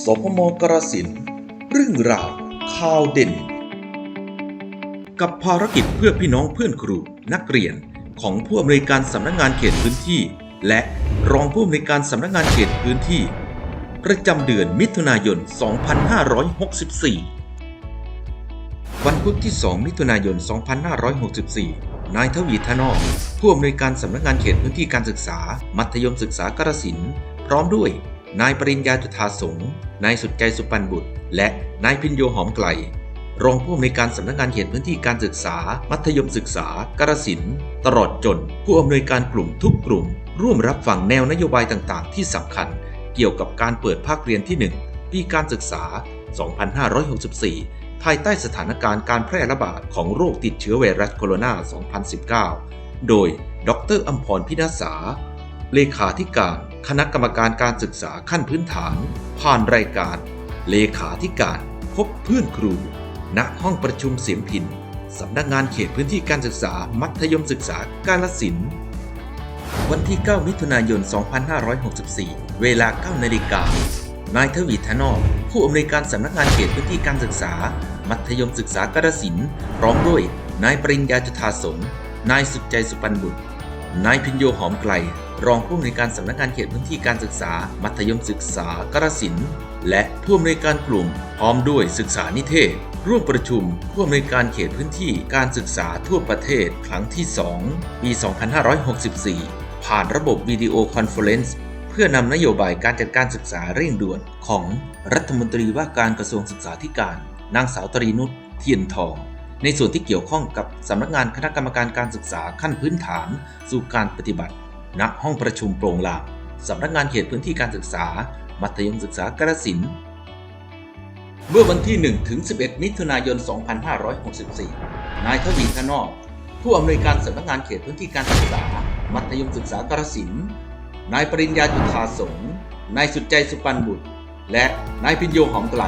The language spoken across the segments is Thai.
สพมกรสินเรื่องราวข่าวเด่น กับภารกิจเพื่อพี่น้องเพื่อนครูนักเรียนของผู้อำนวยการสำนักงานเขตพื้นที่ และรองผู้อำนวยการสำนักงานเขตพื้นที่ ประจำเดือนมิถุนายน 2564 วันพุธที่ 2 มิถุนายน 2564 นายทวีทนอกผู้อำนวยการสำนักงานเขตพื้นที่การศึกษา มัธยมศึกษากระสินพร้อมด้วย นายปริญญาจุธาสงนายสุดใจสุปันบุตร และนายพินโยหอมไกล รองผู้อำนวยการสำนักงานเขตพื้นที่การศึกษา มัธยมศึกษา กระสิน ตลอดจน ผู้อำนวยการกลุ่มทุกกลุ่ม ร่วมรับฟังแนวนโยบายต่างๆ ที่สำคัญ เกี่ยวกับการเปิดภาคเรียนที่ 1 ปีการศึกษา 2564 ภายใต้สถานการณ์การแพร่ระบาดของโรคติดเชื้อไวรัสโคโรนา 2019 โดย ดรอัมพรพินาศาเลขาธิการ คณะกรรมการการศึกษาขั้นพื้นฐาน ผ่านรายการ เลขาธิการ พบเพื่อนครู ณ ห้องประชุมเสียงพินสำนักงานเขตพื้นที่การศึกษามัธยมศึกษากาลสิน วันที่ 9 มิถุนายน 2564 เวลา 9 นาฬิกา นายทวีธนอกผู้อำนวยการสำนักงานเขตพื้นที่การศึกษา มัธยมศึกษากาฬสินพร้อมด้วย นายปริญญาจุธาสงนายสุดใจสุปันบุตร นายพินโยหอมไกล รองผู้อำนวยการสำนักงานเขตพื้นที่การศึกษา มัธยมศึกษากรสินและผู้อำนวยการกลุ่ม พร้อมด้วยศึกษานิเทศ ร่วมประชุมผู้อำนวยการเขตพื้นที่การศึกษาทั่วประเทศครั้งที่ 2 ปี 2564 ผ่านระบบวิดีโอคอนเฟอเรนซ์เพื่อนำนโยบายการจัดการศึกษาเร่งด่วนของรัฐมนตรีว่าการกระทรวงศึกษาธิการ นางสาวตรีนุชเทียนทองในส่วนที่เกี่ยวข้องกับสำนักงานคณะกรรมการการศึกษาขั้นพื้นฐานสู่การปฏิบัติ ณห้องประชุมโปร่งลางสำนักงานเขตพื้นที่การศึกษา มัธยมศึกษากระสินเมื่อวันที่ 1 ถึง 11 มิถุนายน 2564 นายทวีธนอก ผู้อำนวยการสำนักงานเขตพื้นที่การศึกษา มัธยมศึกษากระสินนายปริญญาจุธาสงนายสุดใจสุปันบุตร และนายพินโยหอมไกล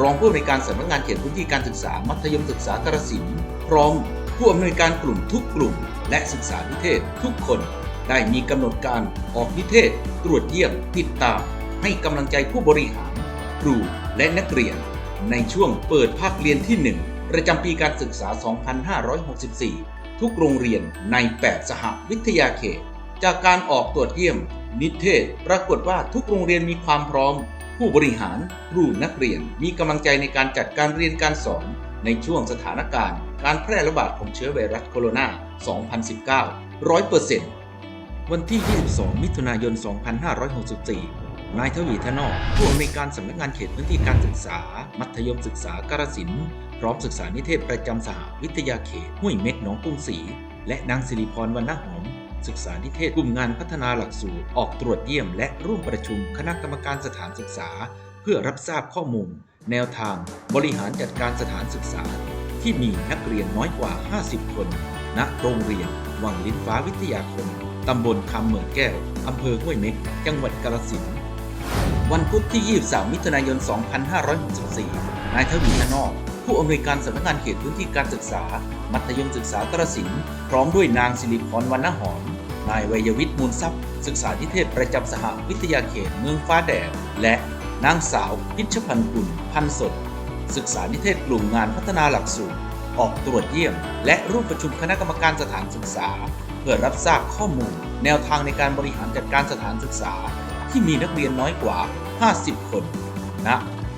รองผู้อำนวยการสำนักงานเขตพื้นที่การศึกษา มัธยมศึกษากระสินพร้อมผู้อำนวยการกลุ่มทุกกลุ่ม และศึกษานิเทศทุกคน ได้มีกำหนดการออกนิเทศ ตรวจเยี่ยมติดตาม ให้กำลังใจผู้บริหาร ครูและนักเรียน ในช่วงเปิดภาคเรียนที่ 1 ประจำปีการศึกษา 2564 ทุกโรงเรียนใน 8 สหวิทยาเขต จากการออกตรวจเยี่ยม นิเทศ ปรากฏว่าทุกโรงเรียนมีความพร้อม ผู้บริหาร ครูนักเรียนมีกำลังใจในการจัดการเรียนการสอนในช่วงสถานการณ์ การแพร่ระบาดของเชื้อไวรัสโคโรนา 2019 100% วันที่ 22 มิถุนายน 2564 นายทวีธนอกผู้อำนวยการสำนักงานเขตพื้นที่การศึกษา มัธยมศึกษากาฬสินพร้อมศึกษานิเทศประจำสหวิทยาเขตห้วยเม็กหนองกรุงศรีและนางสิริพรวรรณหอมศึกษานิเทศกลุ่มงานพัฒนาหลักสูตร ออกตรวจเยี่ยม และร่วมประชุมคณะกรรมการสถานศึกษา เพื่อรับทราบข้อมูล แนวทาง บริหารจัดการสถานศึกษา ที่มีนักเรียนน้อยกว่า 50 คน ณ โรงเรียน วังลิ้นฟ้าวิทยาคม ตำบลคำเหมืองแก้ว อำเภอห้วยเม็ก จังหวัดกาฬสินธุ์วันพุธที่ 23 มิถุนายน 2564 นายทวีธนอก ผู้อำนวยการสำนักงานเขตพื้นที่การศึกษา มัธยมศึกษากระสินพร้อมด้วยนางสิริพรวรรณหอม นายวัยวิทย์มูลทรัพย์ ศึกษานิเทศประจำสหวิทยาเขตเมืองฟ้าแดด และนางสาวพิชพันธ์กุลพันสด ศึกษานิเทศกลุ่มงานพัฒนาหลักสูตร ออกตรวจเยี่ยม และร่วมประชุมคณะกรรมการสถานศึกษา เพื่อรับทราบข้อมูล แนวทางในการบริหารจัดการสถานศึกษา ที่มีนักเรียนน้อยกว่า 50 คนณ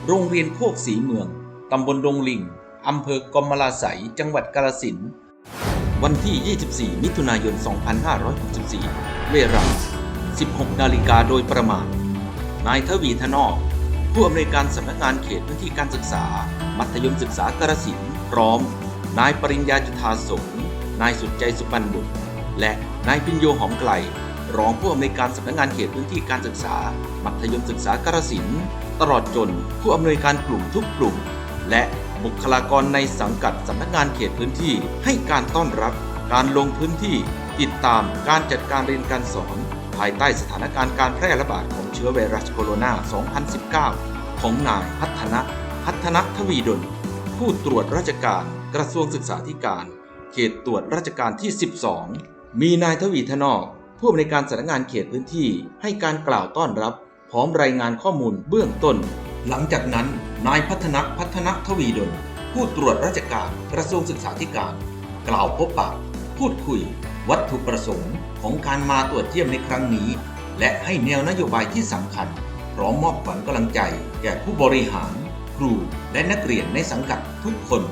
โรงเรียนโคกสีเมือง ตำบลดงลิง อำเภอกมลาไสยจังหวัดกาฬสิน วันที่ 24 มิถุนายน 2564 เวลา 16 นาฬิกาโดยประมาณ นายทวีธนอกผู้อำนวยการสำนักงานเขตพื้นที่การศึกษา มัธยมศึกษากระสินพร้อม นายปริญญาจุธาสงนายสุดใจสุปันบุตร และนายพินโยหอมไกล รองผู้อำนวยการสำนักงานเขตพื้นที่การศึกษา มัธยมศึกษากระสินตลอดจนผู้อำนวยการกลุ่มทุกกลุ่ม และบุคลากรในสังกัดสำนักงานเขตพื้นที่ให้การต้อนรับการลงพื้นที่ ติดตามการจัดการเรียนการสอน ภายใต้สถานการณ์การแพร่ระบาดของเชื้อไวรัสโคโรนา 2019 ของนายพัฒนะ พัฒนทวีดล ผู้ตรวจราชการกระทรวงศึกษาธิการ เขตตรวจราชการที่ 12 มีนายทวีธนอก ผู้อำนวยการสำนักงานเขตพื้นที่ให้การกล่าวต้อนรับ พร้อมรายงานข้อมูลเบื้องต้น หลังจากนั้น นายพัฒนักพัฒนักทวีดลผู้ตรวจราชการกระทรวงศึกษาธิการ กล่าวพบปะ พูดคุย วัตถุประสงค์ของการมาตรวจเยี่ยมในครั้งนี้ และให้แนวนโยบายที่สำคัญ พร้อมมอบขวัญกำลังใจ แก่ผู้บริหาร ครูและนักเรียนในสังกัดทุกคน